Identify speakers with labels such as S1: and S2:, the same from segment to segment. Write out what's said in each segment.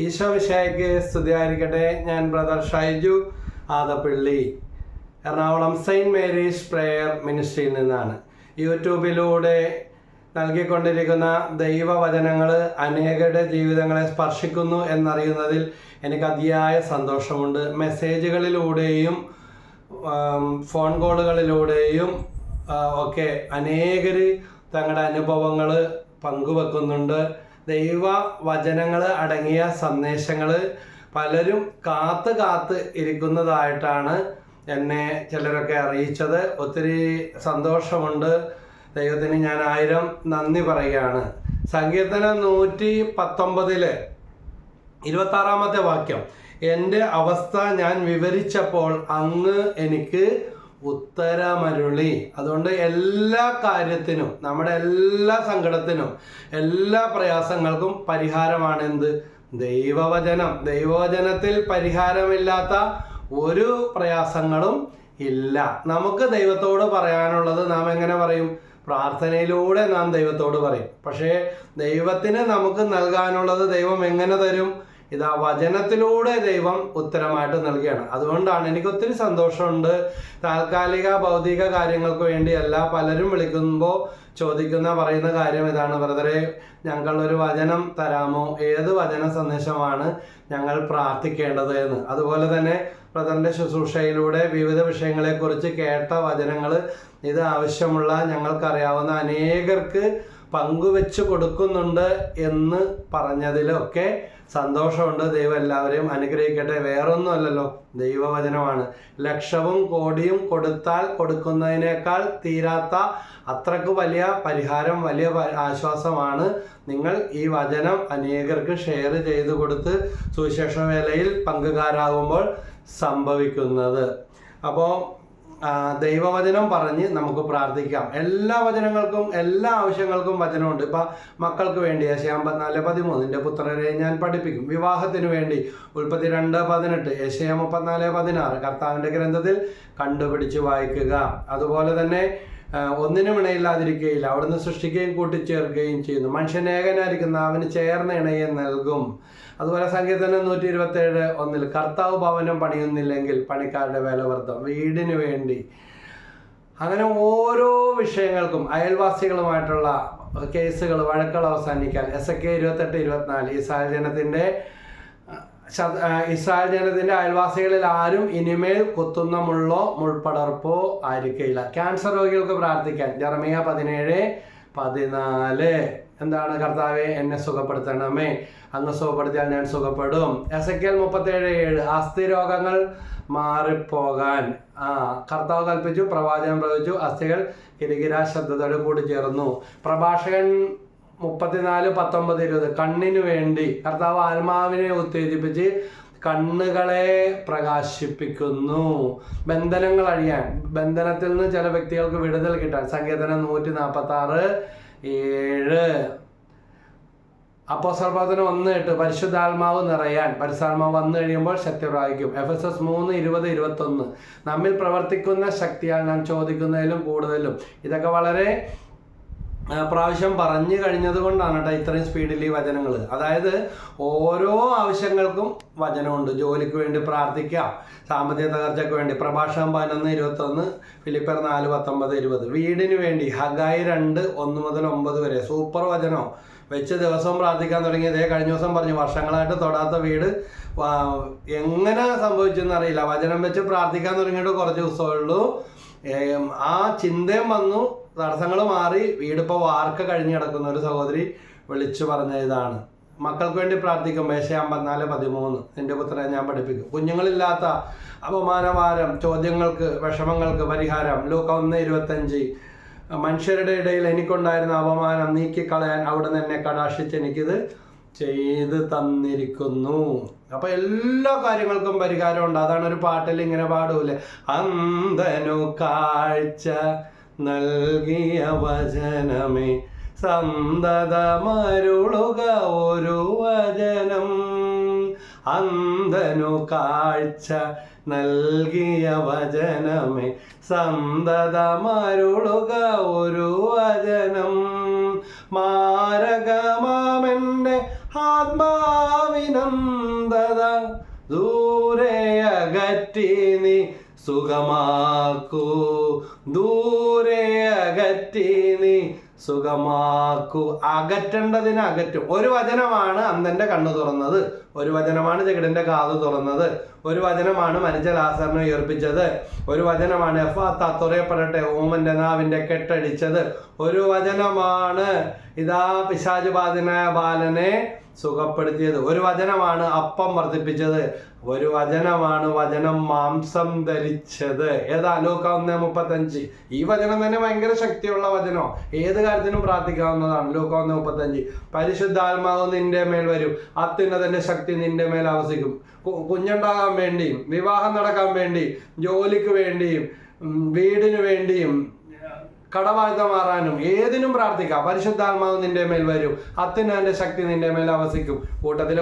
S1: ഈശോ വിഷയക്ക് സ്തുതിയായിരിക്കട്ടെ. ഞാൻ brother Shaiju Adappilly Ernakulam saint Mary's prayer മിനിസ്ട്രിയിൽ നിന്നാണ്. യൂട്യൂബിലൂടെ നൽകിക്കൊണ്ടിരിക്കുന്ന ദൈവവചനങ്ങൾ അനേകരുടെ ജീവിതങ്ങളെ സ്പർശിക്കുന്നു എന്നറിയുന്നതിൽ എനിക്ക് അതിയായ സന്തോഷമുണ്ട്. മെസ്സേജുകളിലൂടെയും ഫോൺ കോളുകളിലൂടെയും ഒക്കെ അനേകർ തങ്ങളുടെ അനുഭവങ്ങൾ പങ്കുവെക്കുന്നുണ്ട്. ദൈവ വചനങ്ങൾ അടങ്ങിയ സന്ദേശങ്ങൾ പലരും കാത്ത് കാത്ത് ഇരിക്കുന്നതായിട്ടാണ് എന്നെ ചിലരൊക്കെ അറിയിച്ചത്. ഒത്തിരി സന്തോഷമുണ്ട്. ദൈവത്തിന് ഞാൻ ആയിരം നന്ദി പറയുകയാണ്. സങ്കീർത്തനം നൂറ്റി പത്തൊമ്പതിൽ ഇരുപത്തി ആറാമത്തെ വാക്യം. എന്റെ അവസ്ഥ ഞാൻ വിവരിച്ചപ്പോൾ അങ്ങ് എനിക്ക് ഉത്തരമരുളി. അതുകൊണ്ട് എല്ലാ കാര്യത്തിനും നമ്മുടെ എല്ലാ സങ്കടത്തിനും എല്ലാ പ്രയാസങ്ങൾക്കും പരിഹാരമാണ് എന്ത് ദൈവവചനം. ദൈവവചനത്തിൽ പരിഹാരമില്ലാത്ത ഒരു പ്രയാസങ്ങളും ഇല്ല. നമുക്ക് ദൈവത്തോട് പറയാനുള്ളത് നാം എങ്ങനെ പറയും? പ്രാർത്ഥനയിലൂടെ നാം ദൈവത്തോട് പറയും. പക്ഷേ ദൈവത്തിന് നമുക്ക് നൽകാനുള്ളത് ദൈവം എങ്ങനെ തരും? ഇതാ വചനത്തിലൂടെ ദൈവം ഉത്തരമായിട്ട് നൽകുകയാണ്. അതുകൊണ്ടാണ് എനിക്ക് ഒത്തിരി സന്തോഷമുണ്ട്. താൽക്കാലിക ഭൗതിക കാര്യങ്ങൾക്ക് വേണ്ടിയല്ല പലരും വിളിക്കുമ്പോൾ ചോദിക്കുന്ന പറയുന്ന കാര്യം ഇതാണ്. ബ്രദറെ ഞങ്ങൾ ഒരു വചനം തരാമോ? ഏത് വചന സന്ദേശമാണ് ഞങ്ങൾ പ്രാർത്ഥിക്കേണ്ടത് എന്ന്. അതുപോലെ തന്നെ ബ്രദറിന്റെ ശുശ്രൂഷയിലൂടെ വിവിധ വിഷയങ്ങളെക്കുറിച്ച് കേട്ട വചനങ്ങൾ ഇത് ആവശ്യമുള്ള ഞങ്ങൾക്കറിയാവുന്ന അനേകർക്ക് പങ്കുവെച്ച് കൊടുക്കുന്നുണ്ട് എന്ന് പറഞ്ഞതിലൊക്കെ സന്തോഷമുണ്ട്. ദൈവം എല്ലാവരെയും അനുഗ്രഹിക്കട്ടെ. വേറൊന്നുമല്ലല്ലോ. ദൈവവചനമാണ്. ലക്ഷവും കോടിയും കൊടുത്താൽ കൊടുക്കുന്നതിനേക്കാൾ തീരാത്ത അത്രയ്ക്ക് വലിയ പരിഹാരം വലിയ ആശ്വാസമാണ് നിങ്ങൾ ഈ വചനം അനേകർക്ക് ഷെയർ ചെയ്തു കൊടുത്ത് സുവിശേഷ വേലയിൽ പങ്കുകാരാകുമ്പോൾ സംഭവിക്കുന്നത്. അപ്പോൾ ദൈവവചനം പറഞ്ഞ് നമുക്ക് പ്രാർത്ഥിക്കാം. എല്ലാ വചനങ്ങൾക്കും എല്ലാ ആവശ്യങ്ങൾക്കും വചനമുണ്ട്. ഇപ്പം മക്കൾക്ക് വേണ്ടി യശയാം അമ്പത്തിനാല് പതിമൂന്നിന്റെ പുത്രരെ ഞാൻ പഠിപ്പിക്കും. വിവാഹത്തിന് വേണ്ടി ഉൽപ്പത്തി രണ്ട് പതിനെട്ട് യശയാം മുപ്പത്തിനാല് പതിനാറ് കർത്താവിന്റെ ഗ്രന്ഥത്തിൽ കണ്ടുപിടിച്ച് വായിക്കുക. അതുപോലെ തന്നെ ഒന്നിനും ഇണയില്ലാതിരിക്കുകയില്ല അവിടുന്ന് സൃഷ്ടിക്കുകയും കൂട്ടിച്ചേർക്കുകയും ചെയ്യുന്നു. മനുഷ്യൻ ഏകനായിരിക്കുന്ന അവന് ചേർന്ന ഇണയെ നൽകും. അതുപോലെ സങ്കീർത്തനം നൂറ്റി ഇരുപത്തി ഏഴ് ഒന്നിൽ കർത്താവ് ഭവനം പണിയുന്നില്ലെങ്കിൽ പണിക്കാരുടെ വില വർദ്ധം വീടിന് വേണ്ടി. അങ്ങനെ ഓരോ വിഷയങ്ങൾക്കും അയൽവാസികളുമായിട്ടുള്ള കേസുകൾ വഴക്കുകൾ അവസാനിക്കാൻ. എസ് എ കെ ഇരുപത്തെട്ട് ഇരുപത്തിനാല് ഈ സാഹചര്യത്തിന്റെ ഇസ്രായേൽ ജനത്തിന്റെ അയൽവാസികളിൽ ആരും ഇനിമേൽ കൊത്തുന്ന മുള്ളോ മുൾപ്പടർപ്പോ ആയിരിക്കില്ല ക്യാൻസർ രോഗികൾക്ക് പ്രാർത്ഥിക്കാൻ. ജർമിയ പതിനേഴ് പതിനാല്. എന്താണ് കർത്താവെ? എന്നെ സുഖപ്പെടുത്തണമേ. അങ്ങ് സുഖപ്പെടുത്തിയാൽ ഞാൻ സുഖപ്പെടും. എസ് എ കെൽ മുപ്പത്തേഴ് ഏഴ്. അസ്ഥി രോഗങ്ങൾ മാറിപ്പോകാൻ. ആ കർത്താവ് കൽപ്പിച്ചു പ്രവാചകൻ പ്രവചിച്ചു അസ്ഥികൾ കിരികിരാ ശബ്ദത്തോട് കൂടി ചേർന്നു. പ്രഭാഷകൻ മുപ്പത്തിനാല് പത്തൊമ്പത് ഇരുപത്. കണ്ണിന് വേണ്ടി കർത്താവ് ആത്മാവിനെ ഉത്തേജിപ്പിച്ച് കണ്ണുകളെ പ്രകാശിപ്പിക്കുന്നു. ബന്ധനങ്ങൾ അഴിയാൻ. ബന്ധനത്തിൽ നിന്ന് ചില വ്യക്തികൾക്ക് വിടുതൽ കിട്ടാൻ. സങ്കീർത്തനം നൂറ്റി നാൽപ്പത്തി ആറ് ഏഴ്. അപ്പോ സർവത്തിന് ഒന്ന് എട്ട്. പരിശുദ്ധാത്മാവ് നിറയാൻ. പരിശുദ്ധാത്മാവ് വന്നു കഴിയുമ്പോൾ ശക്തി പ്രാപിക്കും എഫ് എസ് എസ് മൂന്ന് ഇരുപത് ഇരുപത്തൊന്ന്. നമ്മിൽ പ്രവർത്തിക്കുന്ന ശക്തിയാണ് നാം ചോദിക്കുന്നതിലും കൂടുതലും. ഇതൊക്കെ വളരെ പ്രാവശ്യം പറഞ്ഞു കഴിഞ്ഞത് കൊണ്ടാണ് കേട്ടോ ഇത്രയും സ്പീഡിൽ ഈ വചനങ്ങൾ അതായത് ഓരോ ആവശ്യങ്ങൾക്കും വചനമുണ്ട്. ജോലിക്ക് വേണ്ടി പ്രാർത്ഥിക്കാം. സാമ്പത്തിക തകർച്ചയ്ക്ക് വേണ്ടി. പ്രഭാഷണം പതിനൊന്ന് ഇരുപത്തൊന്ന് ഫിലിപ്പർ നാല് പത്തൊമ്പത് ഇരുപത്. വീടിന് വേണ്ടി. ഹഗായി രണ്ട് ഒന്ന് മുതൽ ഒമ്പത് വരെ. സൂപ്പർ വചനം. വെച്ച് ദിവസവും പ്രാർത്ഥിക്കാൻ തുടങ്ങി. ഇതേ കഴിഞ്ഞ ദിവസം പറഞ്ഞു വർഷങ്ങളായിട്ട് തൊടാത്ത വീട് എങ്ങനെ സംഭവിച്ചെന്ന് അറിയില്ല. വചനം വെച്ച് പ്രാർത്ഥിക്കാൻ തുടങ്ങിയിട്ട് കുറച്ച് ദിവസമേ ഉള്ളൂ. ആ ചിന്തയും വന്നു. തടസ്സങ്ങൾ മാറി വീടിപ്പോൾ വാർക്ക കഴിഞ്ഞ് കിടക്കുന്ന ഒരു സഹോദരി വിളിച്ചു പറഞ്ഞ ഇതാണ്. മക്കൾക്ക് വേണ്ടി പ്രാർത്ഥിക്കും. മേശ അമ്പത്തിനാല് പതിമൂന്ന്. നിന്റെ പുത്രനെ ഞാൻ പഠിപ്പിക്കും. കുഞ്ഞുങ്ങളില്ലാത്ത അപമാനഭാരം ചോദ്യങ്ങൾക്ക് വിഷമങ്ങൾക്ക് പരിഹാരം. ലൂക്ക ഒന്ന് ഇരുപത്തഞ്ച്. മനുഷ്യരുടെ ഇടയിൽ എനിക്കുണ്ടായിരുന്ന അപമാനം നീക്കിക്കളയാൻ അവിടെ എന്നെ കടാക്ഷിച്ച് എനിക്കിത് ചെയ്ത് തന്നിരിക്കുന്നു. അപ്പൊ എല്ലാ കാര്യങ്ങൾക്കും പരിഹാരമുണ്ട്. അതാണ് ഒരു പാട്ടിൽ ഇങ്ങനെ പാടൂലേ അന്തനു കാഴ്ച നൽകിയ വചനമേ. സന്തതമരുളുക ഒരു വചനം. അന്ധനു കാഴ്ച നൽകിയ വചനമേ. സന്തതമരുളുക ഒരു വചനം. മാരകമാമെന്റെ ആത്മാവിനന്ദത ദൂരെ അകറ്റി നീ സുഖമാക്കൂ. ദൂരെ അകറ്റി നീ സുഖമാക്കൂ. അകറ്റേണ്ടതിന് അകറ്റും ഒരു വചനമാണ് അന്നന്റെ കണ്ണു തുറന്നത്. ഒരു വചനമാണ് ജഗടിന്റെ കാത് തുറന്നത്. ഒരു വചനമാണ് മരിച്ച ലാസറിനെ ഉയർപ്പിച്ചത്. ഒരു വചനമാണ് എഫ് തുറയപ്പെടട്ടെ ഓമന്റെ നാവിന്റെ കെട്ടടിച്ചത് ഒരു വചനമാണ് ഇതാ പിശാചുപാതിനായ ബാലനെ സുഖപ്പെടുത്തിയത്. ഒരു വചനമാണ് അപ്പം വർദ്ധിപ്പിച്ചത്. ഒരു വചനമാണ് വചനം മാംസം ധരിച്ചത്. ഏതാ? ലോക ഒന്ന് മുപ്പത്തഞ്ച്. ഈ വചനം തന്നെ ഭയങ്കര ശക്തിയുള്ള വചനോ? ഏത് കാര്യത്തിനും പ്രാർത്ഥിക്കാവുന്നതാണ്. ലോക ഒന്ന് മുപ്പത്തഞ്ച്. പരിശുദ്ധാത്മാവ് നിന്റെ മേൽ വരും. അത്യുന്നതന്റെ ശക്തി നിന്റെ മേൽ ആവസിക്കും. കുഞ്ഞുണ്ടാകാൻ വേണ്ടിയും വിവാഹം നടക്കാൻ വേണ്ടി ജോലിക്ക് വേണ്ടിയും വീടിന് വേണ്ടിയും കടവാഴ്ത്ത മാറാനും ഏതിനും പ്രാർത്ഥിക്കാം. പരിശുദ്ധാത്മാവ് നിന്റെ മേൽ വരും. അത്തിനാന്റെ ശക്തി നിന്റെ മേൽ അവസിക്കും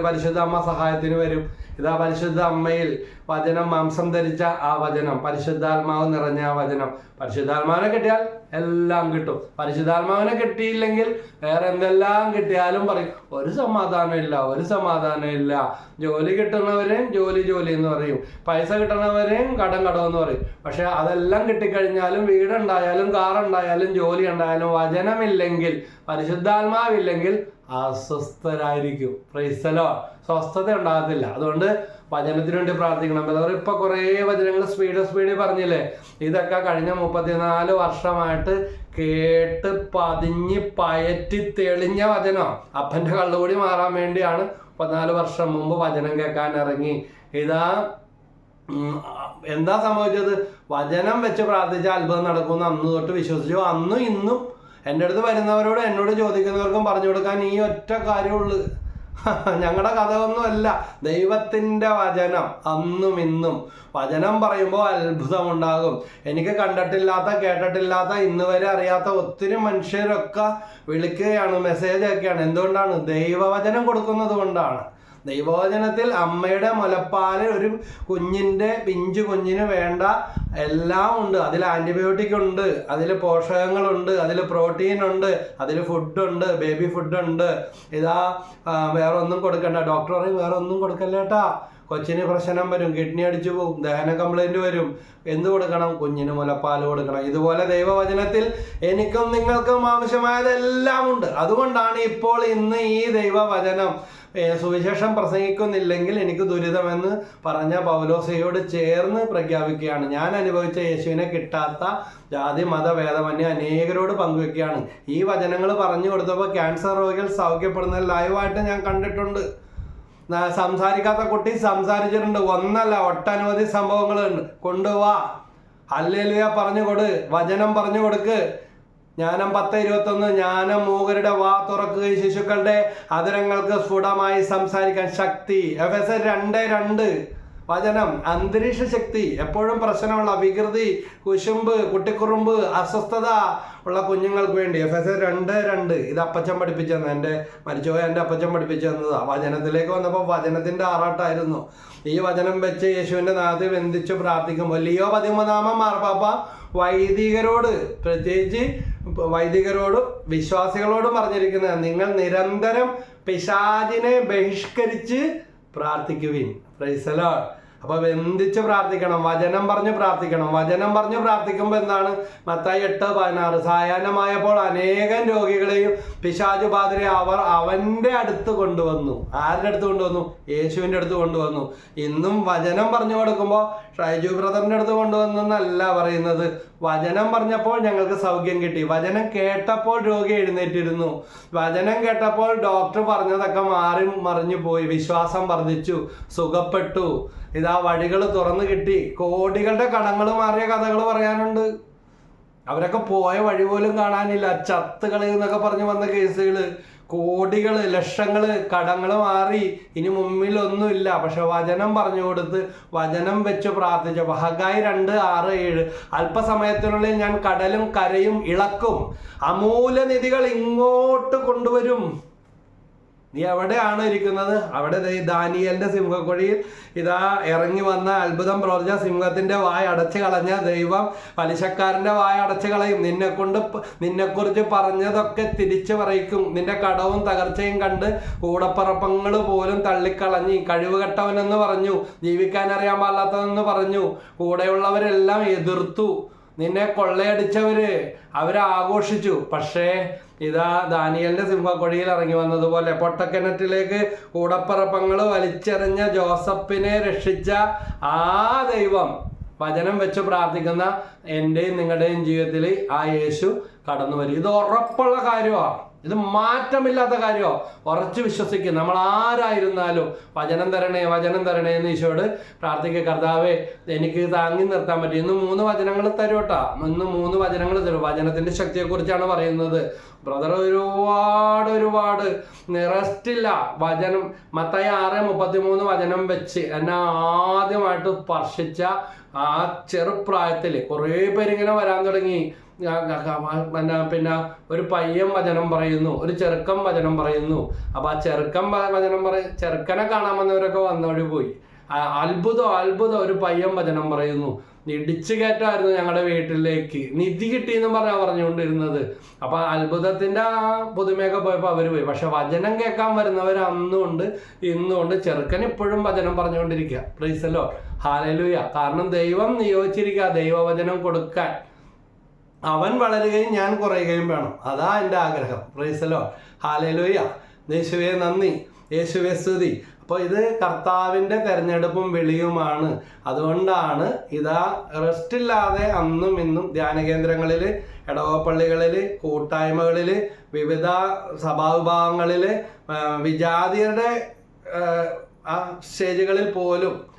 S1: പരിശുദ്ധ അമ്മ സഹായത്തിന് വരും. ഇതാ പരിശുദ്ധ അമ്മയിൽ വചനം മാംസം ധരിച്ച ആ വചനം പരിശുദ്ധാത്മാവ് നിറഞ്ഞ ആ വചനം. പരിശുദ്ധാത്മാവിനെ കിട്ടിയാൽ എല്ലാം കിട്ടും. പരിശുദ്ധാത്മാവിനെ കിട്ടിയില്ലെങ്കിൽ വേറെ എന്തെല്ലാം കിട്ടിയാലും പറയും ഒരു സമാധാനം ഇല്ല ഒരു സമാധാനം ഇല്ല. ജോലി കിട്ടുന്നവരെയും ജോലി ജോലി എന്ന് പറയും. പൈസ കിട്ടുന്നവരെയും കടം കടം എന്ന് പറയും. പക്ഷെ അതെല്ലാം കിട്ടിക്കഴിഞ്ഞാലും വീടുണ്ടായാലും കാറുണ്ടായാലും ജോലി ഉണ്ടായാലും വചനമില്ലെങ്കിൽ പരിശുദ്ധാത്മാവില്ലെങ്കിൽ അസ്വസ്ഥരായിരിക്കും. പ്രൈസലോ സ്വസ്ഥത ഉണ്ടാകത്തില്ല അതുകൊണ്ട് വചനത്തിന് വേണ്ടി പ്രാർത്ഥിക്കണം. എന്താ ഇപ്പൊ കുറേ വചനങ്ങൾ സ്പീഡ് സ്പീഡിൽ പറഞ്ഞില്ലേ? ഇതൊക്കെ കഴിഞ്ഞ മുപ്പത്തിനാല് വർഷമായിട്ട് കേട്ട് പതിഞ്ഞ് പയറ്റി തെളിഞ്ഞ വചനം അപ്പന്റെ കള്ളുകൂടി മാറാൻ വേണ്ടിയാണ് പതിനാല് വർഷം മുമ്പ് വചനം കേൾക്കാൻ ഇറങ്ങി. ഇതാ എന്താ സംഭവിച്ചത്? വചനം വെച്ച് പ്രാർത്ഥിച്ച അത്ഭുതം നടക്കുമെന്ന് അന്ന് തൊട്ട് വിശ്വസിച്ചു. അന്നും ഇന്നും എന്റെ അടുത്ത് വരുന്നവരോട് എന്നോട് ചോദിക്കുന്നവർക്കും പറഞ്ഞു കൊടുക്കാൻ ഈ ഒറ്റ കാര്യമുള്ളൂ. ഞങ്ങളുടെ കഥ ഒന്നുമല്ല ദൈവത്തിന്റെ വചനം അന്നും ഇന്നും. വചനം പറയുമ്പോൾ അത്ഭുതമുണ്ടാകും. എനിക്ക് കണ്ടിട്ടില്ലാത്ത കേട്ടിട്ടില്ലാത്ത ഇന്ന് വരെ അറിയാത്ത ഒത്തിരി മനുഷ്യരൊക്കെ വിളിക്കുകയാണ് മെസ്സേജ് ഒക്കെയാണ്. എന്തുകൊണ്ടാണ്? ദൈവവചനം കൊടുക്കുന്നത് കൊണ്ടാണ്. ദൈവവചനത്തിൽ അമ്മയുടെ മുലപ്പാൽ ഒരു കുഞ്ഞിന്റെ പിഞ്ചു കുഞ്ഞിന് വേണ്ട എല്ലാം ഉണ്ട്. അതിൽ ആന്റിബയോട്ടിക് ഉണ്ട് അതിൽ പോഷകങ്ങളുണ്ട് അതിൽ പ്രോട്ടീൻ ഉണ്ട് അതിൽ ഫുഡുണ്ട് ബേബി ഫുഡുണ്ട് ഇതാ വേറൊന്നും കൊടുക്കണ്ട. ഡോക്ടർ പറയും വേറെ ഒന്നും കൊടുക്കല്ലേട്ടാ. കൊച്ചിന് പ്രശ്നം വരും കിഡ്നി അടിച്ചു പോകും ദഹന കംപ്ലൈന്റ് വരും. എന്ത് കൊടുക്കണം? കുഞ്ഞിന് മുലപ്പാൽ കൊടുക്കണം. ഇതുപോലെ ദൈവവചനത്തിൽ എനിക്കും നിങ്ങൾക്കും ആവശ്യമായതെല്ലാം ഉണ്ട്. അതുകൊണ്ടാണ് ഇപ്പോൾ ഇന്ന് ഈ ദൈവവചനം സുവിശേഷം പ്രസംഗിക്കുന്നില്ലെങ്കിൽ എനിക്ക് ദുരിതമെന്ന് പറഞ്ഞ പൗലോസയോട് ചേർന്ന് പ്രഖ്യാപിക്കുകയാണ്. ഞാൻ അനുഭവിച്ച യേശുവിനെ കിട്ടാത്ത ജാതി മത ഭേദമന്യ അനേകരോട് പങ്കുവെക്കുകയാണ്. ഈ വചനങ്ങൾ പറഞ്ഞു കൊടുത്തപ്പോൾ ക്യാൻസർ രോഗികൾ സൗഖ്യപ്പെടുന്നത് ലൈവായിട്ട് ഞാൻ കണ്ടിട്ടുണ്ട്. സംസാരിക്കാത്ത കുട്ടി സംസാരിച്ചിട്ടുണ്ട്. ഒന്നല്ല ഒട്ടനവധി സംഭവങ്ങളുണ്ട്. കൊണ്ടുപോവാ അല്ലേലുയ പറഞ്ഞു കൊടു. വചനം പറഞ്ഞു കൊടുക്ക്. ജ്ഞാനം പത്ത് ഇരുപത്തൊന്ന്. ജ്ഞാനം മൂകരുടെ വാ തുറക്കുകയും ശിശുക്കളുടെ അതിരങ്ങൾക്ക് സ്ഫുടമായി സംസാരിക്കാൻ ശക്തി. എഫ് എസ് രണ്ട് രണ്ട്. വചനം അന്തരീക്ഷ ശക്തി എപ്പോഴും പ്രശ്നമുള്ള വികൃതി കുശുമ്പ് കുട്ടിക്കുറുമ്പ് അസ്വസ്ഥത ഉള്ള കുഞ്ഞുങ്ങൾക്ക് വേണ്ടി. എഫ് എസ് രണ്ട് രണ്ട്. ഇത് അപ്പച്ചൻ പഠിപ്പിച്ചു തന്നെ. എന്റെ മരിച്ചുപോയ എന്റെ അപ്പച്ചൻ പഠിപ്പിച്ചു വചനത്തിലേക്ക് വന്നപ്പോൾ വചനത്തിന്റെ ആറാട്ടായിരുന്നു. ഈ വചനം വെച്ച് യേശുവിന്റെ നാഥ് ബന്ധിച്ച് പ്രാർത്ഥിക്കുമ്പോൾ ലിയോ പതിമൂന്നാമം മാർപ്പാപ്പ വൈദികരോട് പ്രത്യേകിച്ച് വൈദികരോടും വിശ്വാസികളോടും പറഞ്ഞിരിക്കുന്നത് നിങ്ങൾ നിരന്തരം പിശാചിനെ ബഹിഷ്കരിച്ച് പ്രാർത്ഥിക്കുവിൻ. പ്രൈസലോ അപ്പൊ ബന്ധിച്ച് പ്രാർത്ഥിക്കണം വചനം പറഞ്ഞ് പ്രാർത്ഥിക്കണം. വചനം പറഞ്ഞ് പ്രാർത്ഥിക്കുമ്പോൾ എന്താണ്? മത്തായി എട്ട് പതിനാറ് സായാഹ്നമായപ്പോൾ അനേകം രോഗികളെയും പിശാചു പാതിരെ അവർ അവന്റെ അടുത്ത് കൊണ്ടുവന്നു. ആരുടെ അടുത്ത് കൊണ്ടുവന്നു? യേശുവിന്റെ അടുത്ത് കൊണ്ടുവന്നു. ഇന്നും വചനം പറഞ്ഞു കൊടുക്കുമ്പോൾ ഷൈജു ബ്രദറിന്റെ അടുത്ത് കൊണ്ടുവന്നെന്നല്ല പറയുന്നത്. വചനം പറഞ്ഞപ്പോൾ ഞങ്ങൾക്ക് സൗഖ്യം കിട്ടി. വചനം കേട്ടപ്പോൾ രോഗി എഴുന്നേറ്റിരുന്നു. വചനം കേട്ടപ്പോൾ ഡോക്ടർ പറഞ്ഞതൊക്കെ മാറി മറിഞ്ഞു പോയി. വിശ്വാസം വർദ്ധിച്ചു. സുഖപ്പെട്ടു. ഇതാ വഴികൾ തുറന്നു കിട്ടി. കോടികളുടെ കടങ്ങൾ മാറിയ കഥകൾ പറയാനുണ്ട്. അവരൊക്കെ പോയ വഴി പോലും കാണാനില്ല. ചത്തുകളി എന്നൊക്കെ പറഞ്ഞു വന്ന കേസുകൾ. കോടികൾ ലക്ഷങ്ങൾ കടങ്ങൾ മാറി ഇനി മുമ്പിൽ ഒന്നുമില്ല പക്ഷെ വചനം പറഞ്ഞു കൊടുത്ത് വചനം വെച്ച് പ്രാർത്ഥിച്ചു വഹഗായി രണ്ട് ആറ് ഏഴ് അല്പസമയത്തിനുള്ളിൽ ഞാൻ കടലും കരയും ഇളക്കും. അമൂല്യനിധികൾ ഇങ്ങോട്ട് കൊണ്ടുവരും. നീ എവിടെയാണ് ഇരിക്കുന്നത്. അവിടെ ദാനിയലിന്റെ സിംഹക്കുഴിയിൽ ഇതാ ഇറങ്ങി വന്ന അത്ഭുതം പ്രവർത്തിച്ച സിംഹത്തിന്റെ വായ അടച്ചു കളഞ്ഞ ദൈവം പലിശക്കാരന്റെ വായ അടച്ചു കളയും. നിന്നെ കൊണ്ട് നിന്നെക്കുറിച്ച് പറഞ്ഞതൊക്കെ തിരിച്ചു പറയിക്കും. നിന്റെ കടവും തകർച്ചയും കണ്ട് കൂടപ്പറപ്പങ്ങൾ പോലും തള്ളിക്കളഞ്ഞ് കഴിവുകെട്ടവനെന്ന് പറഞ്ഞു. ജീവിക്കാൻ അറിയാൻ പാടില്ലാത്തതെന്ന് പറഞ്ഞു. കൂടെയുള്ളവരെല്ലാം എതിർത്തു. നിന്നെ കൊള്ളയടിച്ചവര് അവരെ ആഘോഷിച്ചു. പക്ഷേ ഇതാ ദാനിയലിന്റെ സിംഹക്കൊടിയിൽ ഇറങ്ങി വന്നതുപോലെ പൊട്ടക്കിണറ്റിലേക്ക് കൂടപ്പറപ്പങ്ങൾ വലിച്ചെറിഞ്ഞ ജോസഫിനെ രക്ഷിച്ച ആ ദൈവം വചനം വെച്ച് പ്രാർത്ഥിക്കുന്ന എന്റെയും നിങ്ങളുടെയും ജീവിതത്തിൽ ആ യേശു കടന്നു വരും ഇത് ഉറപ്പുള്ള കാര്യമാണ് ഇത് മാറ്റമില്ലാത്ത കാര്യമോ ഉറച്ചു വിശ്വസിക്കും. നമ്മൾ ആരായിരുന്നാലും വചനം തരണേ വചനം തരണേ എന്ന് ഈശോയോട് പ്രാർത്ഥിക്കുക. കർത്താവേ എനിക്ക് താങ്ങി നിർത്താൻ പറ്റും. ഇന്ന് മൂന്ന് വചനങ്ങൾ തരുമട്ടാ ഇന്ന് മൂന്ന് വചനങ്ങൾ തരും. വചനത്തിന്റെ ശക്തിയെക്കുറിച്ചാണ് പറയുന്നത്. ബ്രദർ ഒരുപാട് ഒരുപാട് നിറസ്റ്റില്ല വചനം. മത്തായി ആറ് മുപ്പത്തിമൂന്ന് വചനം വെച്ച് എന്നെ ആദ്യമായിട്ട് സ്പർശിച്ച ആ ചെറുപ്രായത്തിൽ കുറേ പേരിങ്ങനെ വരാൻ തുടങ്ങി. പിന്നെ പിന്നെ ഒരു പയ്യൻ വചനം പറയുന്നു ഒരു ചെറുക്കൻ വചനം പറയുന്നു. അപ്പൊ ആ ചെറുക്കൻ വചനം പറയ ചെറുക്കനെ കാണാൻ വന്നവരൊക്കെ വന്നവഴി പോയി. അത്ഭുതം അത്ഭുതം ഒരു പയ്യൻ വചനം പറയുന്നു. ഇടിച്ചു കയറ്റമായിരുന്നു ഞങ്ങളുടെ വീട്ടിലേക്ക്. നിധി കിട്ടി എന്ന് പറഞ്ഞാ പറഞ്ഞുകൊണ്ടിരുന്നത്. അപ്പൊ അത്ഭുതത്തിന്റെ ആ പുതുമയൊക്കെ പോയപ്പോ അവർ പോയി. പക്ഷെ വചനം കേൾക്കാൻ വരുന്നവർ അന്നുകൊണ്ട് ഇന്നുകൊണ്ട് ചെറുക്കൻ ഇപ്പോഴും വചനം പറഞ്ഞുകൊണ്ടിരിക്കുക പ്രീസലോ ഹാലലുയ കാരണം ദൈവം നിയോഗിച്ചിരിക്കുക ദൈവവചനം കൊടുക്കാൻ. അവൻ വളരുകയും ഞാൻ കുറയുകയും വേണം. അതാ എന്റെ ആഗ്രഹം. പ്രൈസലോ ഹാലയിലൂയ യേശുവെ നന്ദി. യേശുവെ സ്തുതി. അപ്പോൾ ഇത് കർത്താവിന്റെ തെരഞ്ഞെടുപ്പും വിളിയുമാണ്. അതുകൊണ്ടാണ് ഇതാ റെസ്റ്റ് ഇല്ലാതെ അന്നും ഇന്നും ധ്യാന കേന്ദ്രങ്ങളിൽ ഇടവപ്പള്ളികളിൽ കൂട്ടായ്മകളിൽ വിവിധ സഭാവിഭാഗങ്ങളിൽ വിജാതിയുടെ ആ, സ്റ്റേജുകളിൽ പോലും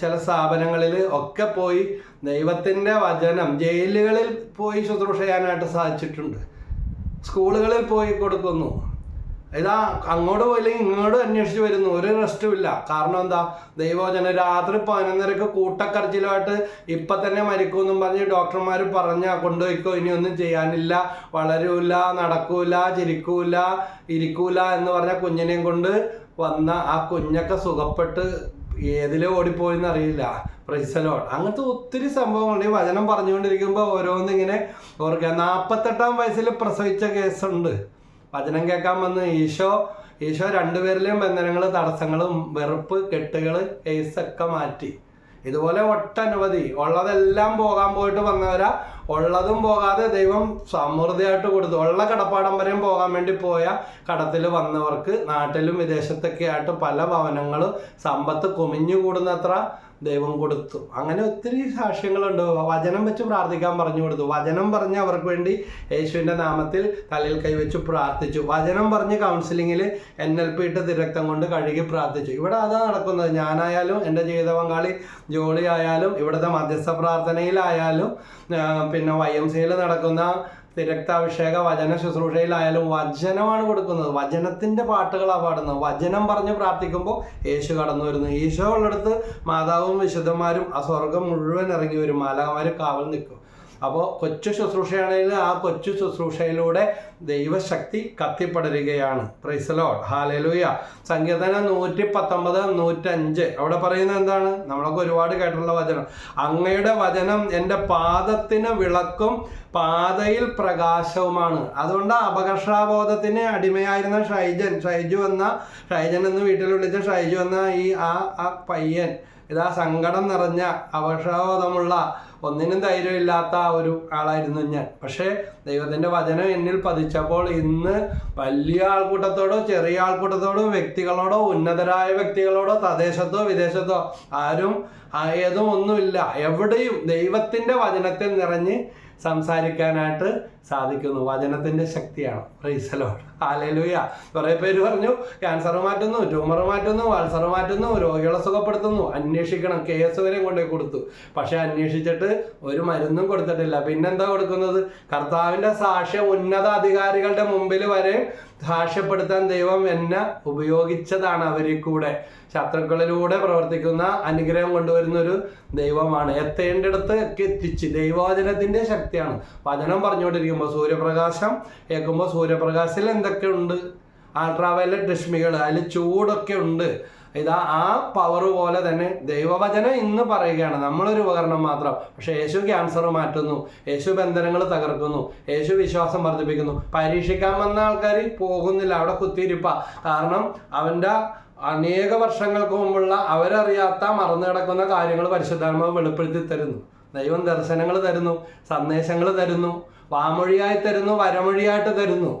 S1: ചില സ്ഥാപനങ്ങളിൽ ഒക്കെ പോയി ദൈവത്തിന്റെ വചനം ജയിലുകളിൽ പോയി ശുശ്രൂഷ ചെയ്യാനായിട്ട് സാധിച്ചിട്ടുണ്ട്. സ്കൂളുകളിൽ പോയി കൊടുക്കുന്നു. ഇതാ അങ്ങോട്ട് പോയില്ലെങ്കിൽ ഇങ്ങോട്ട് അന്വേഷിച്ച് വരുന്നു. ഒരു റെസ്റ്റും ഇല്ല. കാരണം എന്താ? ദൈവവചനം രാത്രി പതിനൊന്നരക്ക് കൂട്ടക്കരച്ചിലുമായിട്ട് ഇപ്പൊ തന്നെ മരിക്കുമെന്നും പറഞ്ഞ് ഡോക്ടർമാർ പറഞ്ഞ കൊണ്ടുപോയിക്കോ ഇനി ഒന്നും ചെയ്യാനില്ല വളരൂല നടക്കൂല ചിരിക്കൂല ഇരിക്കൂല എന്ന് പറഞ്ഞ കുഞ്ഞിനെയും കൊണ്ട് വന്ന ആ കുഞ്ഞൊക്കെ സുഖപ്പെട്ട് ഏതിലെ ഓടിപ്പോയെന്ന് അറിയില്ല. പ്രൈസലോൺ. അങ്ങനത്തെ ഒത്തിരി സംഭവങ്ങളുണ്ട്. ഈ വചനം പറഞ്ഞുകൊണ്ടിരിക്കുമ്പോൾ ഓരോന്നിങ്ങനെ ഓർക്കുക. നാൽപ്പത്തെട്ടാം വയസ്സിൽ പ്രസവിച്ച കേസുണ്ട്. വചനം കേൾക്കാൻ വന്ന് ഈശോ ഈശോ രണ്ടുപേരിലെയും ബന്ധനങ്ങൾ തടസ്സങ്ങളും വെറുപ്പ് കെട്ടുകൾ കേസൊക്കെ മാറ്റി. ഇതുപോലെ ഒട്ടനവധി. ഉള്ളതെല്ലാം പോകാൻ പോയിട്ട് വന്നവരാ. ഉള്ളതും പോകാതെ ദൈവം സമൃദ്ധിയായിട്ട് കൊടുത്തു. ഉള്ള കടപ്പാടം വരെയും പോകാൻ വേണ്ടി പോയ കടത്തിൽ വന്നവർക്ക് നാട്ടിലും വിദേശത്തൊക്കെ ആയിട്ട് പല ഭവനങ്ങളും സമ്പത്ത് കുമിഞ്ഞുകൂടുന്നത്ര ദൈവം കൊടുത്തു. അങ്ങനെ ഒത്തിരി സാക്ഷ്യങ്ങളുണ്ട്. വചനം വെച്ച് പ്രാർത്ഥിക്കാൻ പറഞ്ഞു കൊടുത്തു. വചനം പറഞ്ഞ് അവർക്ക് വേണ്ടി യേശുവിന്റെ നാമത്തിൽ തലയിൽ കൈവച്ച് പ്രാർത്ഥിച്ചു. വചനം പറഞ്ഞ് കൗൺസിലിങ്ങിൽ എൻ എൽ പി ഇട്ട് തിരക്തം കൊണ്ട് കഴുകി പ്രാർത്ഥിച്ചു. ഇവിടെ അതാ നടക്കുന്നത്. ഞാനായാലും എന്റെ ജീവിത പങ്കാളി ജോളി ആയാലും ഇവിടുത്തെ മധ്യസ്ഥ പ്രാർത്ഥനയിലായാലും പിന്നെ വൈ എം സിയിൽ നടക്കുന്ന തിരക്താഭിഷേക വചന ശുശ്രൂഷയിലായാലും വചനമാണ് കൊടുക്കുന്നത്. വചനത്തിന്റെ പാട്ടുകളാണ് പാടുന്നത്. വചനം പറഞ്ഞ് പ്രാർത്ഥിക്കുമ്പോൾ യേശു കടന്നു വരുന്നു. ഈശോ ഉള്ളിടത്ത് മാതാവും വിശുദ്ധന്മാരും ആ സ്വർഗം മുഴുവൻ ഇറങ്ങി വരും. മാലാകന്മാർ കാവൽ നിൽക്കും. അപ്പോൾ കൊച്ചു ശുശ്രൂഷയാണെങ്കിൽ ആ കൊച്ചു ശുശ്രൂഷയിലൂടെ ദൈവശക്തി കത്തിപ്പടരുകയാണ്. പ്രൈസലോ ഹാലലൂയ സങ്കീർത്തനം നൂറ്റി പത്തൊമ്പത് നൂറ്റഞ്ച്. അവിടെ പറയുന്നത് എന്താണ്? നമ്മളൊക്കെ ഒരുപാട് കേട്ടിട്ടുള്ള വചനം. അങ്ങയുടെ വചനം എന്റെ പാദത്തിന് വിളക്കും പാതയിൽ പ്രകാശവുമാണ്. അതുകൊണ്ട് അപകർഷാബോധത്തിന് അടിമയായിരുന്ന ഷൈജൻ ഷൈജു എന്ന ഷൈജൻ എന്ന് വീട്ടിൽ വിളിച്ച ഷൈജു എന്ന ഈ ആ ആ പയ്യൻ ഇതാ സങ്കടം നിറഞ്ഞ അപകർഷാബോധമുള്ള ഒന്നിനും ധൈര്യമില്ലാത്ത ഒരു ആളായിരുന്നു ഞാൻ. പക്ഷേ ദൈവത്തിന്റെ വചനം എന്നിൽ പതിച്ചപ്പോൾ ഇന്ന് വലിയ ആൾക്കൂട്ടത്തോടോ ചെറിയ ആൾക്കൂട്ടത്തോടോ വ്യക്തികളോടോ ഉന്നതരായ വ്യക്തികളോടോ തദ്ദേശത്തോ വിദേശത്തോ ആരും ഏതും ഒന്നുമില്ല. എവിടെയും ദൈവത്തിന്റെ വചനത്തിൽ നിറഞ്ഞ് സംസാരിക്കാനായിട്ട് സാധിക്കുന്നു. വചനത്തിന്റെ ശക്തിയാണ്. പ്രൈസലോ ഹാലലുയ കുറെ പേര് പറഞ്ഞു ക്യാൻസർ മാറ്റുന്നു ട്യൂമർ മാറ്റുന്നു അൾസർ മാറ്റുന്നു രോഗികളെ സുഖപ്പെടുത്തുന്നു അന്വേഷിക്കണം. കേസ് വരെ കൊണ്ടുപോയി കൊടുത്തു. പക്ഷെ അന്വേഷിച്ചിട്ട് ഒരു മരുന്നും കൊടുത്തിട്ടില്ല. പിന്നെന്താ കൊടുക്കുന്നത്? കർത്താവിന്റെ സാക്ഷ്യം ഉന്നത അധികാരികളുടെ മുമ്പിൽ വരെ സാക്ഷ്യപ്പെടുത്താൻ ദൈവം എന്നെ ഉപയോഗിച്ചതാണ് അവരിൽ കൂടെ. ശത്രുക്കളിലൂടെ പ്രവർത്തിക്കുന്ന അനുഗ്രഹം കൊണ്ടുവരുന്ന ഒരു ദൈവമാണ്. എത്തേണ്ടിടത്ത് എത്തിച്ച് ദൈവവചനത്തിന്റെ ശക്തിയാണ്. വചനം പറഞ്ഞുകൊണ്ടിരിക്കുമ്പോൾ സൂര്യപ്രകാശം ഏൽക്കുമ്പോൾ സൂര്യപ്രകാശത്തിൽ എന്തൊക്കെ ഉണ്ട്? അൾട്രാവയലറ്റ് രശ്മികൾ അതിൽ ചൂടൊക്കെ ഉണ്ട്. ഇതാ ആ പവർ പോലെ തന്നെ ദൈവവചനം ഇന്ന് പറയുകയാണ്. നമ്മളൊരു ഉപകരണം മാത്രം. പക്ഷെ യേശു ക്യാൻസർ മാറ്റുന്നു. യേശു ബന്ധനങ്ങൾ തകർക്കുന്നു. യേശു വിശ്വാസം വർദ്ധിപ്പിക്കുന്നു. പരീക്ഷിക്കാൻ വന്ന ആൾക്കാർ പോകുന്നില്ല. അവിടെ കുത്തിയിരിപ്പ. കാരണം അവന്റെ അനേക വർഷങ്ങൾക്ക് മുമ്പുള്ള അവരറിയാത്ത മറന്നു കിടക്കുന്ന കാര്യങ്ങൾ പരിശുദ്ധാത്മാവ് വെളിപ്പെടുത്തി തരുന്നു. ദൈവം ദർശനങ്ങൾ തരുന്നു. സന്ദേശങ്ങൾ തരുന്നു. വാമൊഴിയായി തരുന്നു വരമൊഴിയായിട്ട് തരുന്നു.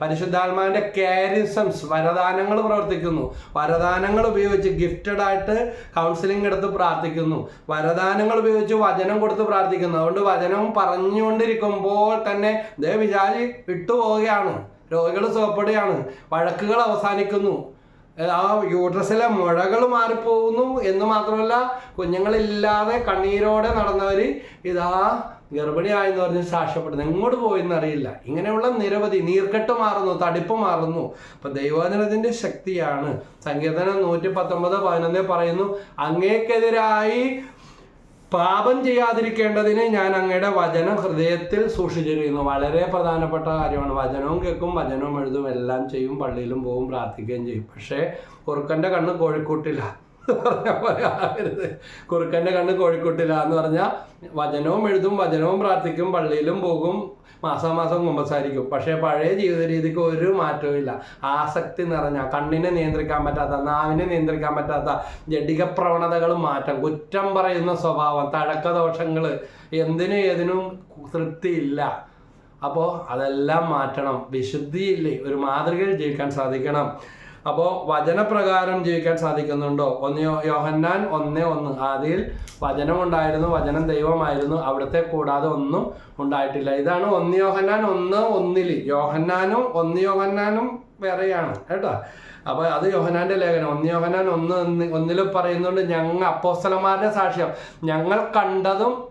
S1: പരിശുദ്ധാത്മാവിന്റെ കാരിസംസ് വരദാനങ്ങൾ പ്രവർത്തിക്കുന്നു. വരദാനങ്ങൾ ഉപയോഗിച്ച് ഗിഫ്റ്റഡ് ആയിട്ട് കൗൺസിലിംഗ് എടുത്ത് പ്രാർത്ഥിക്കുന്നു. വരദാനങ്ങൾ ഉപയോഗിച്ച് വചനം കൊടുത്ത് പ്രാർത്ഥിക്കുന്നു. അതുകൊണ്ട് വചനം പറഞ്ഞുകൊണ്ടിരിക്കുമ്പോൾ തന്നെ ദേ വിചാരി വിട്ടുപോവുകയാണ്. രോഗികൾ സുഖപ്പെടുകയാണ്. വഴക്കുകൾ അവസാനിക്കുന്നു. ആ യൂട്രസിലെ മുഴകൾ മാറിപ്പോകുന്നു എന്ന് മാത്രമല്ല കുഞ്ഞുങ്ങളില്ലാതെ കണ്ണീരോടെ നടന്നവർ ഇതാ ഗർഭിണിയായെന്ന് പറഞ്ഞ് സാക്ഷ്യപ്പെടുന്നു എങ്ങോട്ട് പോയെന്ന് അറിയില്ല. ഇങ്ങനെയുള്ള നിരവധി നീർക്കെട്ട് മാറുന്നു തടിപ്പ് മാറുന്നു. അപ്പൊ ദൈവാനുരത്തിന്റെ ശക്തിയാണ്. സങ്കീർത്തനം നൂറ്റി പത്തൊമ്പത് പതിനൊന്ന് പറയുന്നു അങ്ങേക്കെതിരായി പാപം ചെയ്യാതിരിക്കേണ്ടതിന് ഞാൻ അങ്ങയുടെ വചനം ഹൃദയത്തിൽ സൂക്ഷിച്ചിരിക്കുന്നു. വളരെ പ്രധാനപ്പെട്ട കാര്യമാണ്. വചനവും കേൾക്കും വചനവും എഴുതും എല്ലാം ചെയ്യും പള്ളിയിലും പോവും പ്രാർത്ഥിക്കുകയും ചെയ്യും. പക്ഷേ കുറുക്കന്റെ കണ്ണ് കോഴിക്കൂട്ടില്ല. പറഞ്ഞ കുറുക്കന്റെ കണ്ണ് കോഴിക്കൂട്ടില്ല എന്ന് പറഞ്ഞാൽ വചനവും എഴുതും വചനവും പ്രാർത്ഥിക്കും പള്ളിയിലും പോകും മാസാമാസം കുമ്പസാരിക്കും. പക്ഷേ പഴയ ജീവിത രീതിക്ക് ഒരു മാറ്റവും ഇല്ല. ആസക്തി നിറഞ്ഞ കണ്ണിനെ നിയന്ത്രിക്കാൻ പറ്റാത്ത നാവിനെ നിയന്ത്രിക്കാൻ പറ്റാത്ത ജഡിക പ്രവണതകൾ മാറ്റം കുറ്റം പറയുന്ന സ്വഭാവം തഴക്ക ദോഷങ്ങൾ എന്തിനും ഏതിനും തൃപ്തിയില്ല. അപ്പോൾ അതെല്ലാം മാറ്റണം. വിശുദ്ധിയില്ലേ? ഒരു മാതൃകയിൽ ജീവിക്കാൻ സാധിക്കണം. അപ്പോൾ വചനപ്രകാരം ജീവിക്കാൻ സാധിക്കുന്നുണ്ടോ? ഒന്ന് യോഹന്നാൻ ഒന്ന് ഒന്ന്. ആദ്യയിൽ വചനം ഉണ്ടായിരുന്നു വചനം ദൈവമായിരുന്നു. അവിടുത്തെ കൂടാതെ ഒന്നും ഉണ്ടായിട്ടില്ല. ഇതാണ് ഒന്ന് യോഹന്നാൻ ഒന്ന് ഒന്നിൽ യോഹന്നാനും ഒന്ന് യോഹന്നാനും വേറെയാണ്. കേട്ടോ? അപ്പോൾ അത് യോഹനാന്റെ ലേഖനം. ഒന്ന് യോഹനാൻ ഒന്ന് ഒന്ന് ഒന്നിൽ പറയുന്നുണ്ട് ഞങ്ങൾ അപ്പോസ്തലന്മാരുടെ സാക്ഷ്യം. ഞങ്ങൾ കണ്ടതും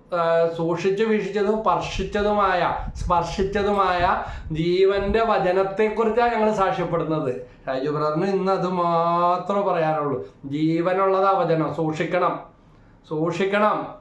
S1: സൂക്ഷിച്ചു വീക്ഷിച്ചതും സ്പർശിച്ചതുമായ സ്പർശിച്ചതുമായ ജീവന്റെ വചനത്തെക്കുറിച്ചാണ് ഞങ്ങൾ സാക്ഷ്യപ്പെടുന്നത്. ഷൈജു ബ്രദറിന് ഇന്ന് അത് മാത്രമേ പറയാനുള്ളൂ. ജീവനുള്ളതാ വചനം. സൂക്ഷിക്കണം. സൂക്ഷിക്കണം.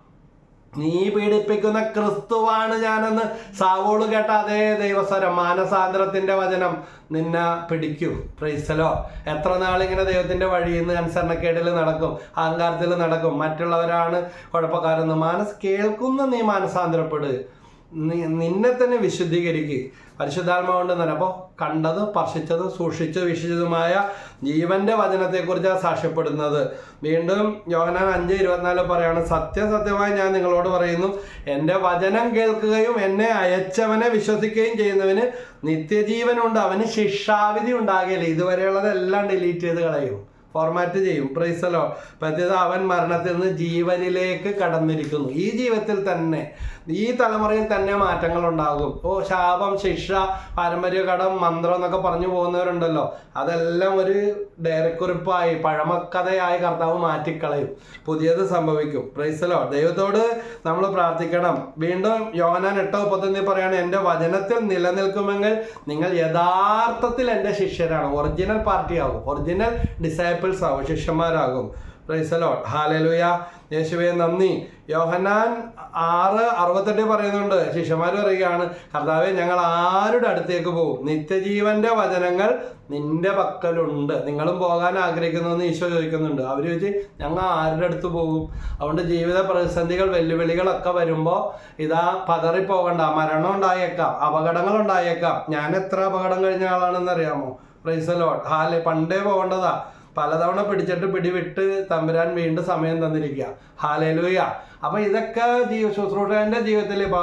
S1: നീ പീഡിപ്പിക്കുന്ന ക്രിസ്തുവാണ് ഞാനെന്ന് സാവോൾ കേട്ട അതേ ദൈവസ്വരം മാനസാന്തരത്തിന്റെ വചനം. നിന്നെ പിടിക്കും. പ്രൈസലോ എത്ര നാളിങ്ങനെ ദൈവത്തിന്റെ വഴിയിൽ നിന്ന് അനുസരണക്കേടിൽ നടക്കും അഹങ്കാരത്തിൽ നടക്കും. മറ്റുള്ളവരാണ് കുഴപ്പക്കാരെന്ന്. മാനസ് കേൾക്കുന്ന നീ മാനസാന്തരപ്പെടുക നിന്നെ തന്നെ വിശുദ്ധീകരിക്കുക പരിശുദ്ധാത്മാവുണ്ട് തന്നെ അപ്പോൾ കണ്ടത് സ്പർശിച്ചത് സൂക്ഷിച്ചത് വീക്ഷിച്ചതുമായ ജീവന്റെ വചനത്തെക്കുറിച്ചാണ് സാക്ഷ്യപ്പെടുന്നത്. വീണ്ടും യോഹനാൻ അഞ്ച് ഇരുപത്തിനാല് പറയാണ് സത്യസത്യമായി ഞാൻ നിങ്ങളോട് പറയുന്നു എന്റെ വചനം കേൾക്കുകയും എന്നെ അയച്ചവനെ വിശ്വസിക്കുകയും ചെയ്യുന്നവന് നിത്യജീവനുണ്ട് അവന് ശിക്ഷാവിധി ഉണ്ടാകില്ല ഇതുവരെയുള്ളതെല്ലാം ഡിലീറ്റ് ചെയ്ത് കളയും. ഫോർമാറ്റ് ചെയ്യും. പ്രൈസലോ പറ്റിയത് അവൻ മരണത്തിൽ നിന്ന് ജീവനിലേക്ക് കടന്നിരിക്കുന്നു. ഈ ജീവിതത്തിൽ തന്നെ ഈ തലമുറയിൽ തന്നെ മാറ്റങ്ങൾ ഉണ്ടാകും ഓ ശാപം ശിക്ഷ പാരമ്പര്യ കടം മന്ത്രം എന്നൊക്കെ പറഞ്ഞു പോകുന്നവരുണ്ടല്ലോ. അതെല്ലാം ഒരു ഡയറക്കുറിപ്പായി പഴമക്കഥയായി കർത്താവ് മാറ്റിക്കളയും. പുതിയത് സംഭവിക്കും. പ്രൈസലോ ദൈവത്തോട് നമ്മൾ പ്രാർത്ഥിക്കണം. വീണ്ടും യോഹനാൻ എട്ടോ മുപ്പത്തൊന്നിൽ പറയാണ് എന്റെ വചനത്തിൽ നിലനിൽക്കുമെങ്കിൽ നിങ്ങൾ യഥാർത്ഥത്തിൽ എന്റെ ശിഷ്യരാണ്. ഒറിജിനൽ പാർട്ടി ആകും. ഒറിജിനൽ ഡിസൈപ്പിൾസ് ആകും. ശിഷ്യന്മാരാകും. പ്രൈസലോ ഹാലലുയ യേശുവേ നന്ദി. യോഹന്നാൻ ആറ് അറുപത്തെട്ട് പറയുന്നുണ്ട്. ശിഷ്യന്മാർ പറയുകയാണ് കർത്താവെ ഞങ്ങൾ ആരുടെ അടുത്തേക്ക് പോകും? നിത്യജീവന്റെ വചനങ്ങൾ നിന്റെ പക്കലുണ്ട്. നിങ്ങളും പോകാൻ ആഗ്രഹിക്കുന്നു ഈശോ ചോദിക്കുന്നുണ്ട്. അവർ ചോദിച്ച് ഞങ്ങൾ ആരുടെ അടുത്ത് പോകും? അതുകൊണ്ട് ജീവിത പ്രതിസന്ധികൾ വെല്ലുവിളികളൊക്കെ വരുമ്പോൾ ഇതാ പതറിപ്പോകണ്ട. മരണം ഉണ്ടായേക്കാം അപകടങ്ങൾ ഉണ്ടായേക്കാം. ഞാൻ എത്ര അപകടം കഴിഞ്ഞ ആളാണെന്ന് അറിയാമോ? പ്രൈസലോ ഹാലെ പണ്ടേ പോകേണ്ടതാ. പലതവണ പിടിച്ചിട്ട് പിടിവിട്ട് തമ്പുരാൻ വീണ്ടും സമയം തന്നിരിക്കുക. ഹാലയിലൂയ അപ്പൊ ഇതൊക്കെ ജീവ ശുശ്രൂഷകന്റെ ജീവിതത്തിൽ ഇപ്പൊ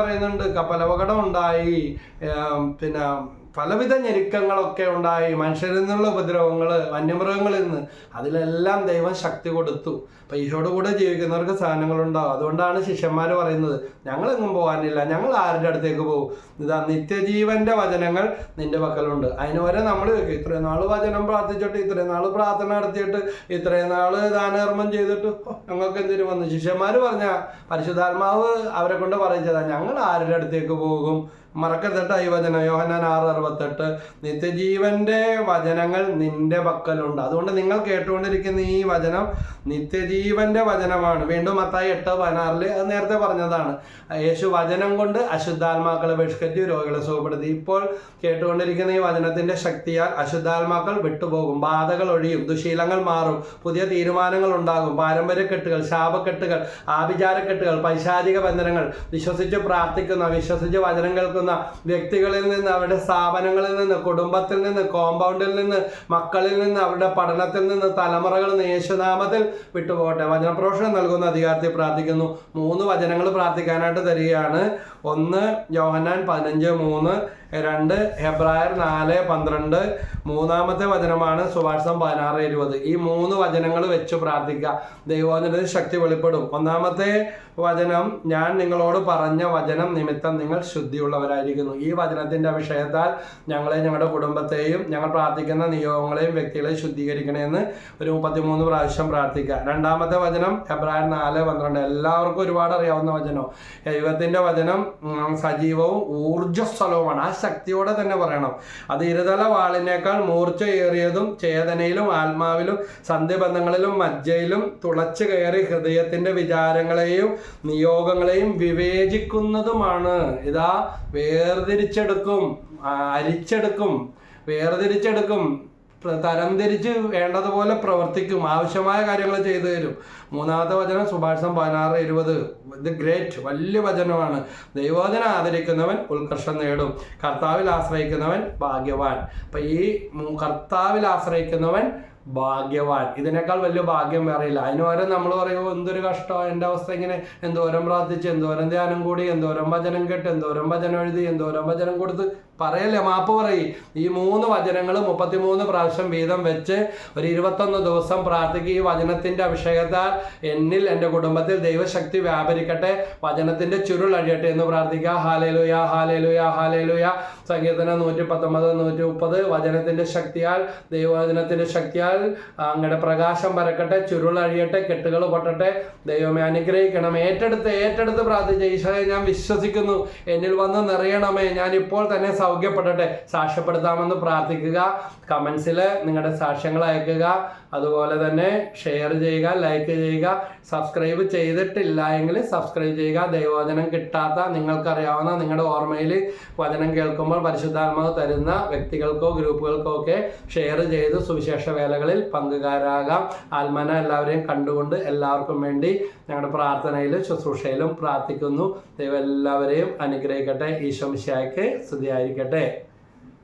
S1: പറയുന്നുണ്ട്. കപ്പലപകടം ഉണ്ടായി. പിന്നെ പലവിധ ഞെരുക്കങ്ങളൊക്കെ ഉണ്ടായി. മനുഷ്യരിൽ നിന്നുള്ള ഉപദ്രവങ്ങൾ വന്യമൃഗങ്ങളിൽ നിന്ന് അതിലെല്ലാം ദൈവം ശക്തി കൊടുത്തു. അപ്പൊ ഈശോട് കൂടെ ജീവിക്കുന്നവർക്ക് സാധനങ്ങളുണ്ടാവും അതുകൊണ്ടാണ് ശിഷ്യന്മാർ പറയുന്നത് ഞങ്ങളെങ്ങും പോകാനില്ല. ഞങ്ങൾ ആരുടെ അടുത്തേക്ക് പോകും? ഇതാ നിത്യജീവന്റെ വചനങ്ങൾ നിന്റെ പക്കലുണ്ട്. അതിന് വരെ നമ്മൾ വെക്കും. ഇത്രയും നാൾ വചനം പ്രാർത്ഥിച്ചിട്ട് ഇത്രയും നാൾ പ്രാർത്ഥന നടത്തിയിട്ട് ഇത്രയും നാൾ ദാനകർമ്മം ചെയ്തിട്ട് ഞങ്ങൾക്ക് എന്തിനു വന്നു? ശിഷ്യന്മാർ പറഞ്ഞ പരിശുദ്ധാത്മാവ് അവരെ കൊണ്ട് പറയിച്ചതാ ഞങ്ങൾ ആരുടെ അടുത്തേക്ക് പോകും? മറക്കരുതട്ട ഈ വചനം. യോഹനാൻ ആറ് അറുപത്തെട്ട്. നിത്യജീവന്റെ വചനങ്ങൾ നിന്റെ പക്കലുണ്ട്. അതുകൊണ്ട് നിങ്ങൾ കേട്ടുകൊണ്ടിരിക്കുന്ന ഈ വചനം നിത്യജീവന്റെ വചനമാണ്. വീണ്ടും മത്തായി എട്ട് പതിനാറിൽ അത് നേരത്തെ പറഞ്ഞതാണ്. യേശു വചനം കൊണ്ട് അശുദ്ധാത്മാക്കളെ ബഹിഷ്കരിച്ച് രോഗികളെ സുഖപ്പെടുത്തി. ഇപ്പോൾ കേട്ടുകൊണ്ടിരിക്കുന്ന ഈ വചനത്തിന്റെ ശക്തിയാൽ അശുദ്ധാത്മാക്കൾ വിട്ടുപോകും. ബാധകൾ ഒഴിയും. ദുശീലങ്ങൾ മാറും. പുതിയ തീരുമാനങ്ങൾ ഉണ്ടാകും. പാരമ്പര്യക്കെട്ടുകൾ ശാപക്കെട്ടുകൾ ആഭിചാരക്കെട്ടുകൾ പൈശാചിക ബന്ധനങ്ങൾ. വിശ്വസിച്ച് പ്രാർത്ഥിക്കുന്ന വിശ്വസിച്ച് വചനം കേൾക്കുന്ന വ്യക്തികളിൽ നിന്ന് അവരുടെ സ്ഥാപനങ്ങളിൽ നിന്ന് കുടുംബത്തിൽ നിന്ന് കോമ്പൗണ്ടിൽ നിന്ന് മക്കളിൽ നിന്ന് അവരുടെ പഠനത്തിൽ നിന്ന് തലമുറകൾ യേശുനാമത്തിൽ വിട്ടുപോകട്ടെ. വചനപ്രോഷണം നൽകുന്ന അധികാരത്തിൽ പ്രാർത്ഥിക്കുന്നു. മൂന്ന് വചനങ്ങൾ പ്രാർത്ഥിക്കാനായിട്ട് തരികയാണ്. ഒന്ന് യോഹന്നാൻ പതിനഞ്ച് മൂന്ന് രണ്ട് ഹെബ്രായർ നാല് പന്ത്രണ്ട്. മൂന്നാമത്തെ വചനമാണ് സുഭാഷം പതിനാറ് ഇരുപത്. ഈ മൂന്ന് വചനങ്ങൾ വെച്ച് പ്രാർത്ഥിക്കുക. ദൈവത്തിന്റെ ശക്തി വെളിപ്പെടും. ഒന്നാമത്തെ വചനം ഞാൻ നിങ്ങളോട് പറഞ്ഞ വചനം നിമിത്തം നിങ്ങൾ ശുദ്ധിയുള്ളവരായിരിക്കുന്നു. ഈ വചനത്തിന്റെ വിഷയത്താൽ ഞങ്ങളെ ഞങ്ങളുടെ കുടുംബത്തെയും ഞങ്ങൾ പ്രാർത്ഥിക്കുന്ന നിയോഗങ്ങളെയും വ്യക്തികളെയും ശുദ്ധീകരിക്കണമെന്ന് ഒരു മുപ്പത്തിമൂന്ന് പ്രാവശ്യം പ്രാർത്ഥിക്കുക. രണ്ടാമത്തെ വചനം ഹെബ്രായർ നാല് പന്ത്രണ്ട്. എല്ലാവർക്കും ഒരുപാട് അറിയാവുന്ന വചനം. ദൈവത്തിന്റെ വചനം സജീവവും ഊർജസ്വലവുമാണ്. ആ ശക്തിയോടെ തന്നെ പറയണം. അത് ഇരുതല വാളിനേക്കാൾ മൂർച്ചയേറിയതും ചേതനയിലും ആത്മാവിലും സന്ധ്യബന്ധങ്ങളിലും മജ്ജയിലും തുളച്ചു കയറി ഹൃദയത്തിന്റെ വിചാരങ്ങളെയും നിയോഗങ്ങളെയും വിവേചിക്കുന്നതുമാണ്. ഇതാ വേർതിരിച്ചെടുക്കും അരിച്ചെടുക്കും വേർതിരിച്ചെടുക്കും. തരംതിരിച്ച് വേണ്ടതുപോലെ പ്രവർത്തിക്കും. ആവശ്യമായ കാര്യങ്ങൾ ചെയ്തു തരും. മൂന്നാമത്തെ വചനം സുഭാഷം പതിനാറ് ഇരുപത്. ഇത് ഗ്രേറ്റ് വലിയ വചനമാണ്. ദൈവോധന ആദരിക്കുന്നവൻ ഉത്കർഷം നേടും. കർത്താവിൽ ആശ്രയിക്കുന്നവൻ ഭാഗ്യവാൻ. അപ്പൊ ഈ കർത്താവിൽ ആശ്രയിക്കുന്നവൻ ഭാഗ്യവാൻ. ഇതിനേക്കാൾ വലിയ ഭാഗ്യം വേറെ ഇല്ല അതിന് നമ്മൾ പറയുമോ എന്തൊരു കഷ്ടമാണ് എന്റെ അവസ്ഥ ഇങ്ങനെ. എന്തോരം പ്രാർത്ഥിച്ച് എന്തോരം ധ്യാനം കൂടി എന്തോരം ഭജനം കേട്ട് എന്തോരം ഭജനം എഴുതി എന്തോരം ഭജനം കൊടുത്ത് പറയല്ലേ മാപ്പ് പറയും. ഈ മൂന്ന് വചനങ്ങൾ മുപ്പത്തിമൂന്ന് പ്രാവശ്യം വീതം വെച്ച് ഒരു ഇരുപത്തൊന്ന് ദിവസം പ്രാർത്ഥിക്കുക ഈ വചനത്തിന്റെ അഭിഷേകത്താൽ എന്നിൽ എന്റെ കുടുംബത്തിൽ ദൈവശക്തി വ്യാപരിക്കട്ടെ. വചനത്തിന്റെ ചുരുൾ അഴിയട്ടെ എന്ന് പ്രാർത്ഥിക്കുക. Hallelujah hallelujah hallelujah. സങ്കീർത്തനം നൂറ്റി പത്തൊമ്പത് നൂറ്റി മുപ്പത് വചനത്തിന്റെ ശക്തിയാൽ ദൈവവചനത്തിന്റെ ശക്തിയാൽ അങ്ങയുടെ പ്രകാശം പരക്കട്ടെ. ചുരുൾ അഴിയട്ടെ കെട്ടുകൾ പൊട്ടട്ടെ. ദൈവമേ അനുഗ്രഹിക്കണം ഏറ്റെടുത്ത് ഏറ്റെടുത്ത് പ്രാർത്ഥിച്ച. ഈശോയെ ഞാൻ വിശ്വസിക്കുന്നു. എന്നിൽ വന്ന് നിറയണമേ. ഞാൻ ഇപ്പോൾ തന്നെ സൗഖ്യപ്പെടട്ടെ. സാക്ഷ്യപ്പെടുത്താമെന്ന് പ്രാർത്ഥിക്കുക. കമൻസിൽ നിങ്ങളുടെ സാക്ഷ്യങ്ങൾ അയക്കുക. അതുപോലെ തന്നെ ഷെയർ ചെയ്യുക ലൈക്ക് ചെയ്യുക. സബ്സ്ക്രൈബ് ചെയ്തിട്ടില്ല എങ്കിൽ സബ്സ്ക്രൈബ് ചെയ്യുക. ദൈവവചനം കിട്ടാത്ത നിങ്ങൾക്കറിയാവുന്ന നിങ്ങളുടെ ഓർമ്മയിൽ വചനം കേൾക്കുമ്പോൾ പരിശുദ്ധാത്മാവ് തരുന്ന വ്യക്തികൾക്കോ ഗ്രൂപ്പുകൾക്കോ ഒക്കെ ഷെയർ ചെയ്ത് സുവിശേഷ വേലകളിൽ പങ്കുകാരാകാം. ആത്മന എല്ലാവരെയും കണ്ടുകൊണ്ട് എല്ലാവർക്കും വേണ്ടി ഞങ്ങളുടെ പ്രാർത്ഥനയിലും ശുശ്രൂഷയിലും പ്രാർത്ഥിക്കുന്നു. ദൈവം എല്ലാവരെയും അനുഗ്രഹിക്കട്ടെ. ഈശോ മിശിഹായ്ക്ക് സ്തുതിയായിരിക്കട്ടെ